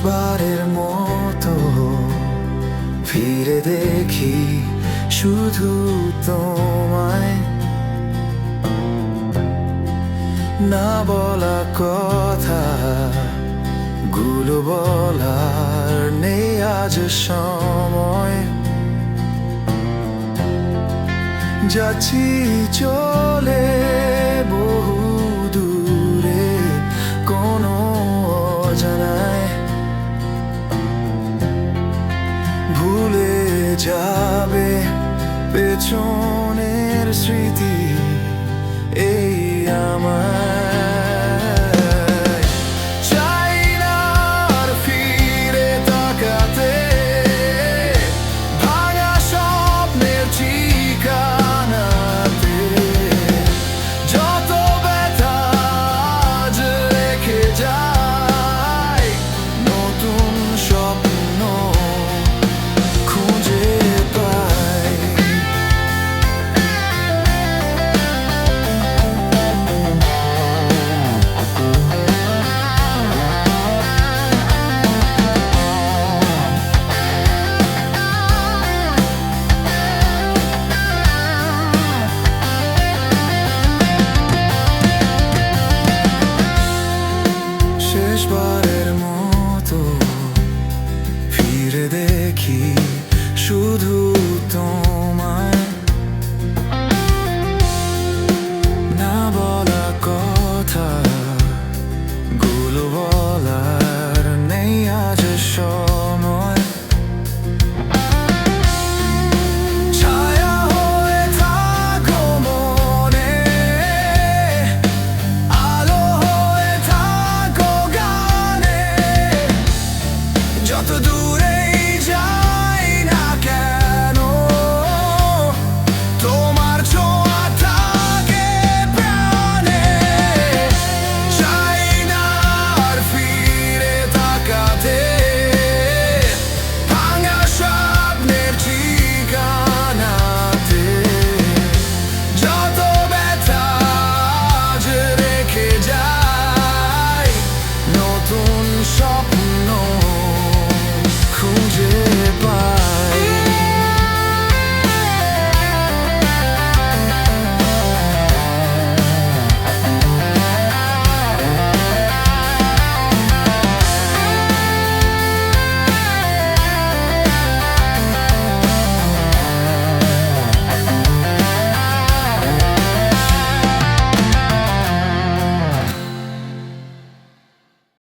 শেষবারের মতো ফিরে দেখি শুধু তোমায়। না বলা কথা, গুলো বলার নেই আজ সময়। যাচ্ছি চলে বল যাবে পেছনের স্মৃতি এই